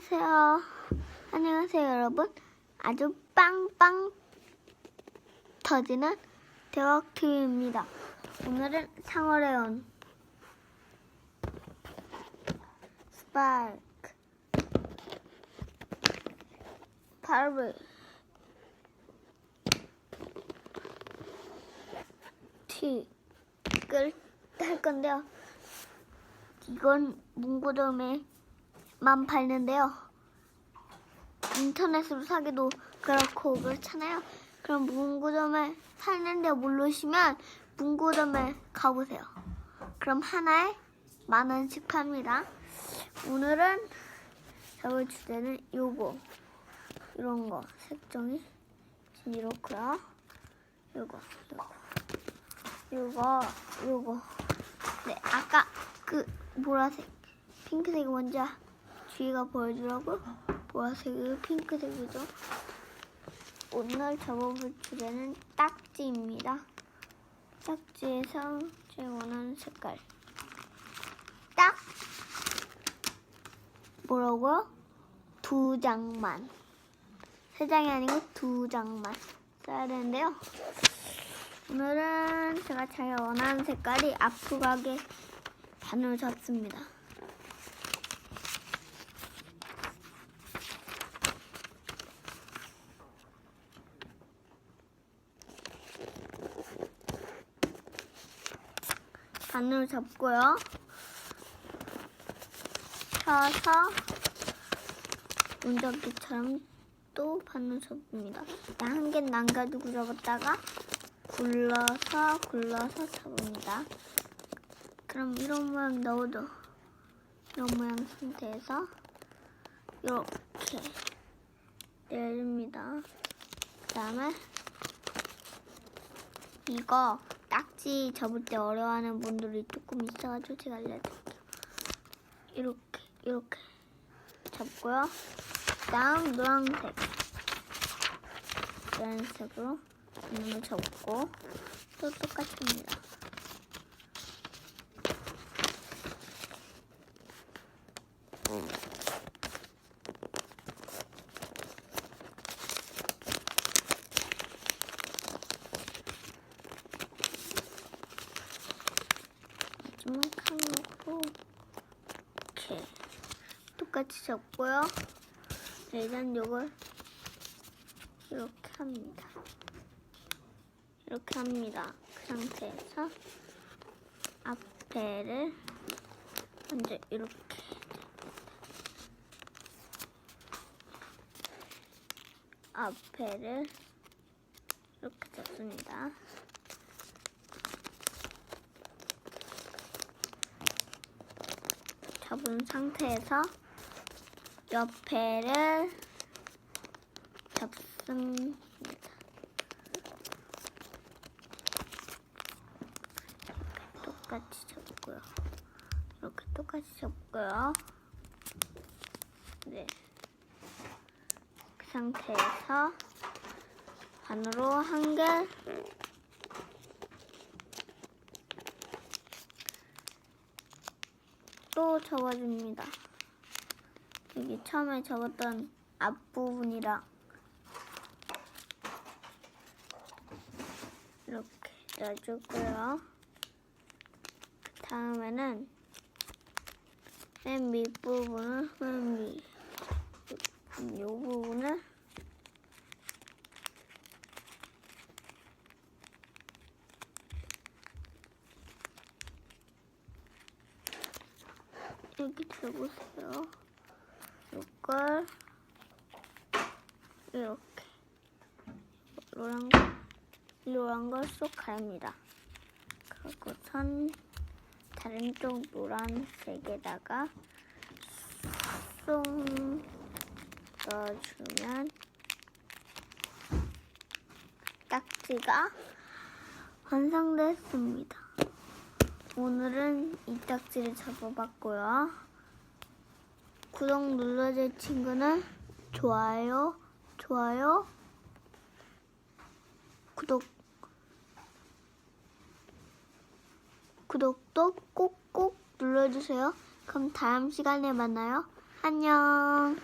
안녕하세요. 안녕하세요, 여러분. 아주 빵빵 터지는 대학TV입니다. 오늘은 상어에 온 스파이크 바르 틱을 할 건데요. 이건 문구점에 만 팔는데요. 인터넷으로 사기도 그렇고 그렇잖아요. 그럼 문구점에 사는데 모르시면 문구점에 가보세요. 그럼 하나에 만 원씩 팝니다. 오늘은 잡을 주제는 요거 이런 거 색종이 이렇고요. 요거 요거 요거 네 아까 그 보라색 핑크색이 먼저 주희가 보여주라고 보라색이 핑크색이죠. 오늘 잡아볼 주제는 딱지입니다. 딱지에서 제 원하는 색깔. 딱 뭐라고요? 두 장만. 세 장이 아니고 두 장만 써야 되는데요. 오늘은 제가 제가 원하는 색깔이 앞으가게 반을 잡습니다. 바늘 잡고요. 펴서 운전기처럼 또 바늘 잡습니다. 한 개는 남가지고 잡았다가 굴러서 굴러서 잡습니다. 그럼 이런 모양 넣어도 이런 모양 상태에서 이렇게 내립니다. 그 다음에 이거 딱지 접을 때 어려워하는 분들이 조금 있어가지고 제가 알려드릴게요. 이렇게 이렇게 잡고요. 다음 노란색 노란색으로 눈을 접고 또 똑같습니다. 마지막 칸으로 이렇게 똑같이 접고요. 네, 일단 요걸 이렇게 합니다. 이렇게 합니다. 그 상태에서 앞에를 먼저 이렇게 앞에를 이렇게 잡습니다. 잡은 상태에서 옆에를 잡습니다. 똑같이 잡고요. 이렇게 똑같이 잡고요. 네. 그 상태에서 반으로 한 개, 또 접어줍니다. 여기 처음에 접었던 앞부분이랑 이렇게 넣어주고요. 그 다음에는 맨 밑부분을 맨 밑, 이 부분을 여기 들어보세요. 이걸 이렇게 노란 거 노란 걸쏙 가립니다. 그리고 선 다른 쪽 노란색에다가 쏙 넣어주면 딱지가 완성됐습니다. 오늘은 이 딱지를 잡아봤고요. 구독 눌러줄 친구는 좋아요, 좋아요, 구독, 구독도 꼭꼭 눌러주세요. 그럼 다음 시간에 만나요. 안녕.